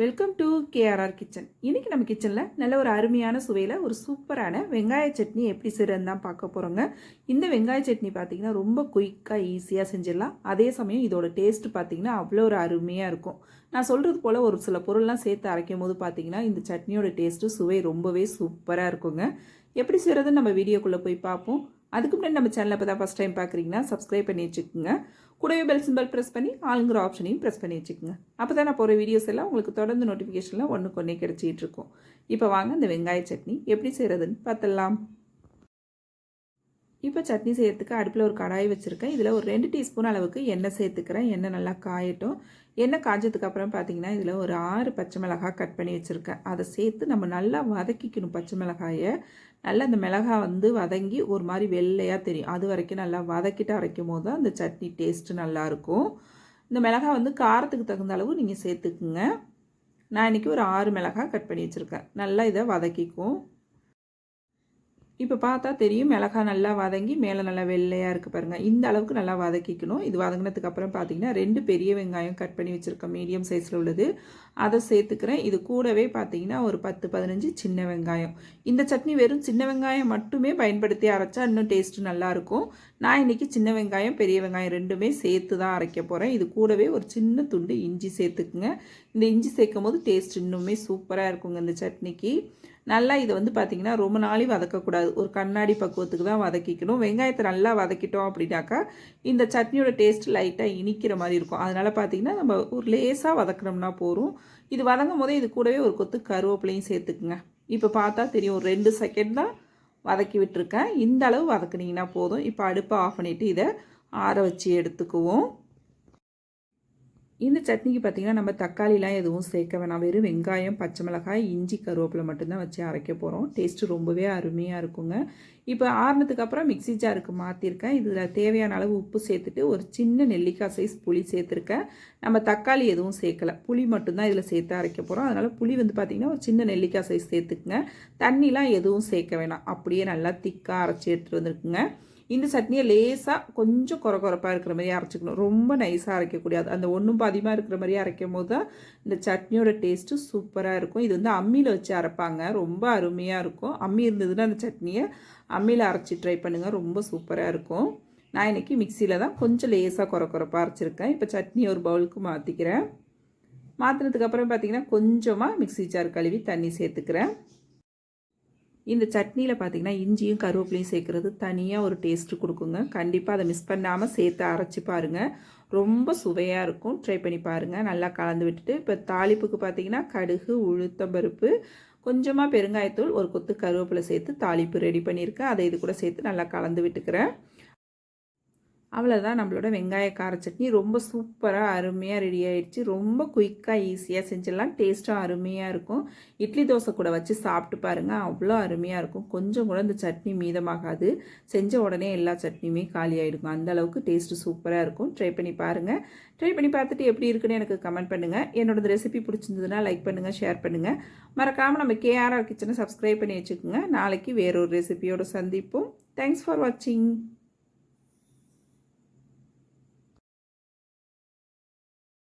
Welcome to KRR kitchen இன்றைக்கி நம்ம கிச்சனில் நல்ல ஒரு அருமையான சுவையில் ஒரு சூப்பரான வெங்காய சட்னி எப்படி செய்கிறதுன்னு தான் பார்க்க போகிறோங்க இந்த வெங்காய சட்னி பார்த்திங்கன்னா ரொம்ப குயிக்காக ஈஸியாக செஞ்சிடலாம். அதே சமயம் இதோட டேஸ்ட்டு பார்த்திங்கன்னா அவ்வளோ ஒரு அருமையாக இருக்கும். நான் சொல்கிறது போல் ஒரு சில பொருள்லாம் சேர்த்து அரைக்கும் போது பார்த்திங்கன்னா இந்த சட்னியோட டேஸ்ட்டு சுவை ரொம்பவே சூப்பராக இருக்குங்க. எப்படி செய்கிறதுன்னு நம்ம வீடியோக்குள்ளே போய் பார்ப்போம். அதுக்கு முன்னாடி நம்ம சேனலை இப்போ தான் ஃபஸ்ட் டைம் பார்க்குறீங்கன்னா சப்ஸ்கிரைப் பண்ணி வச்சுக்கோங்க. கூடவே பெல் சிம்பல் ப்ரெஸ் பண்ணி ஆளுங்கிற ஆப்ஷனையும் ப்ரெஸ் பண்ணி வச்சுக்கோங்க. அப்போ தான் நான் போகிற வீடியோஸ் எல்லாம் உங்களுக்கு தொடர்ந்து நோட்டிஃபிகேஷனில் ஒன்றுக்கு ஒன்றே கிடச்சிட்டு இருக்கும். இப்போ வாங்க இந்த வெங்காய சட்னி எப்படி செய்கிறதுன்னு பார்த்துடலாம். இப்போ சட்னி செய்யறதுக்கு அடுப்பில் ஒரு கடாய் வச்சுருக்கேன். இதில் ஒரு ரெண்டு டீஸ்பூன் அளவுக்கு எண்ணெய் சேர்த்துக்கிறேன். எண்ணெய் நல்லா காயட்டும். எண்ணெய் காய்ச்சதுக்கு அப்புறம் பார்த்தீங்கன்னா இதில் ஒரு ஆறு பச்சை மிளகாய் கட் பண்ணி வச்சுருக்கேன். அதை சேர்த்து நம்ம நல்லா வதக்கிக்கணும் பச்சை மிளகாயை. நல்லா அந்த மிளகாய் வந்து வதங்கி ஒரு மாதிரி வெள்ளையாக தெரியும். அது வரைக்கும் நல்லா வதக்கிட்டு அரைக்கும் போது தான் அந்த சட்னி டேஸ்ட்டு நல்லாயிருக்கும். இந்த மிளகாய் வந்து காரத்துக்கு தகுந்த அளவு நீங்கள் சேர்த்துக்குங்க. நான் இன்றைக்கி ஒரு ஆறு மிளகாய் கட் பண்ணி வச்சுருக்கேன். நல்லா இதை வதக்கிக்கும் இப்போ பார்த்தா தெரியும் மிளகா நல்லா வதங்கி மேலே நல்லா வெள்ளையாக இருக்குது பாருங்கள் இந்த அளவுக்கு நல்லா வதக்கிக்கணும். இது வதங்கினதுக்கப்புறம் பார்த்தீங்கன்னா ரெண்டு பெரிய வெங்காயம் கட் பண்ணி வச்சுருக்கேன். மீடியம் சைஸில் உள்ளது. அதை சேர்த்துக்கிறேன். இது கூடவே பார்த்தீங்கன்னா ஒரு பத்து பதினஞ்சு சின்ன வெங்காயம். இந்த சட்னி வெறும் சின்ன வெங்காயம் மட்டுமே பயன்படுத்தி அரைச்சா இன்னும் டேஸ்ட்டு நல்லாயிருக்கும் நான் இன்றைக்கி சின்ன வெங்காயம் பெரிய வெங்காயம் ரெண்டுமே சேர்த்து தான் அரைக்க போகிறேன் இது கூடவே ஒரு சின்ன துண்டு இஞ்சி சேர்த்துக்குங்க. இந்த இஞ்சி சேர்க்கும் போது டேஸ்ட் இன்னுமே சூப்பராக இருக்குங்க இந்த சட்னிக்கு. நல்லா இதை வந்து பார்த்திங்கன்னா ரொம்ப நாளையும் வதக்கக்கூடாது. ஒரு கண்ணாடி பக்குவத்துக்கு தான் வதக்கிக்கணும். வெங்காயத்தை நல்லா வதக்கிட்டோம் அப்படின்னாக்கா இந்த சட்னியோட டேஸ்ட் லைட்டாக இனிக்கிற மாதிரி இருக்கும். அதனால் பார்த்திங்கன்னா நம்ம ஒரு லேசாக வதக்கினோம்னா போகும் இது வதங்கும் போதே இது கூடவே ஒரு கொத்து கருவேப்பிலையும் சேர்த்துக்குங்க. இப்போ பார்த்தா தெரியும் ஒரு ரெண்டு செகண்ட் தான் வதக்கி விட்டுருக்கேன். இந்த அளவு வதக்குனிங்கன்னா போதும். இப்போ அடுப்பை ஆஃப் பண்ணிவிட்டு இதை ஆற வச்சு எடுத்துக்குவோம். இந்த சட்னிக்கு பார்த்திங்கன்னா நம்ம தக்காளிலாம் எதுவும் சேர்க்க வேணாம். வெறும் வெங்காயம் பச்சை மிளகாய் இஞ்சி கருவேப்பிலை மட்டும்தான் வச்சு அரைக்க போகிறோம் டேஸ்ட்டு ரொம்பவே அருமையாக இருக்குங்க. இப்போ ஆறுனதுக்கு அப்புறம் மிக்சி ஜாருக்கு மாற்றிருக்கேன் இதில் தேவையான அளவு உப்பு சேர்த்துட்டு ஒரு சின்ன நெல்லிக்காய் சைஸ் புளி சேர்த்துருக்கேன். நம்ம தக்காளி எதுவும் சேர்க்கலை. புளி மட்டும்தான் இதில் சேர்த்து அரைக்க போகிறோம் அதனால் புளி வந்து பார்த்திங்கன்னா ஒரு சின்ன நெல்லிக்காய் சைஸ் சேர்த்துக்குங்க. தண்ணிலாம் எதுவும் சேர்க்க வேணாம். அப்படியே நல்லா திக்காக அரைச்சி எடுத்துகிட்டு வந்துருக்குங்க. இந்த சட்னியை லேசாக கொஞ்சம் குறை குறைப்பாக இருக்கிற மாதிரி அரைச்சிக்கணும். ரொம்ப நைஸாக அரைக்கக்கூடாது அந்த ஒன்றும் பாதிமாக இருக்கிற மாதிரி அரைக்கும் போது தான் இந்த சட்னியோட டேஸ்ட்டு சூப்பராக இருக்கும். இது வந்து அம்மியில் வச்சு அரைப்பாங்க. ரொம்ப அருமையாக இருக்கும். அம்மி இருந்ததுன்னா அந்த சட்னியை அம்மியில் அரைச்சி ட்ரை பண்ணுங்கள் ரொம்ப சூப்பராக இருக்கும். நான் இன்றைக்கி மிக்சியில் தான் கொஞ்சம் லேசாக குறை குறைப்பாக அரைச்சிருக்கேன். இப்போ சட்னி ஒரு பவுலுக்கு மாற்றிக்கிறேன் மாற்றினதுக்கப்புறம் பார்த்திங்கன்னா கொஞ்சமாக மிக்சி ஜார் கழுவி தண்ணி சேர்த்துக்கிறேன். இந்த சட்னியில் பார்த்திங்கன்னா இஞ்சியும் கருவேப்பிலையும் சேர்க்குறது தனியாக ஒரு டேஸ்ட்டு கொடுக்குங்க. கண்டிப்பாக அதை மிஸ் பண்ணாமல் சேர்த்து அரைச்சி பாருங்கள் ரொம்ப சுவையாக இருக்கும். ட்ரை பண்ணி பாருங்கள் நல்லா கலந்து விட்டுட்டு இப்போ தாளிப்புக்கு பார்த்திங்கன்னா கடுகு உளுத்தம்பருப்பு கொஞ்சமாக பெருங்காயத்தூள் ஒரு கொத்து கருவேப்பிலை சேர்த்து தாளிப்பு ரெடி பண்ணியிருக்கேன். அதை இது கூட சேர்த்து நல்லா கலந்து விட்டுக்கிறேன். அவ்வளோதான் நம்மளோட வெங்காய கார சட்னி. ரொம்ப சூப்பராக அருமையாக ரெடி ஆகிடுச்சு ரொம்ப குயிக்காக ஈஸியாக செஞ்சிடலாம். டேஸ்ட்டும் அருமையாக இருக்கும். இட்லி தோசை கூட வச்சு சாப்பிட்டு பாருங்கள் அவ்வளோ அருமையாக இருக்கும். கொஞ்சம் கூட இந்த சட்னி மீதமாகாது. செஞ்ச உடனே எல்லா சட்னியுமே காலி ஆகிடுக்கும் அந்த அளவுக்கு டேஸ்ட்டு சூப்பராக இருக்கும். ட்ரை பண்ணி பாருங்கள் ட்ரை பண்ணி பார்த்துட்டு எப்படி இருக்குன்னு எனக்கு கமெண்ட் பண்ணுங்கள் என்னோட ரெசிபி பிடிச்சிருந்ததுன்னா லைக் பண்ணுங்கள் ஷேர் பண்ணுங்கள் மறக்காமல் நம்ம கேஆர்ஆர் கிச்சனை சப்ஸ்கிரைப் பண்ணி வச்சுக்கோங்க. நாளைக்கு வேறொரு ரெசிபியோடு சந்திப்போம். தேங்க்ஸ் ஃபார் வாட்சிங்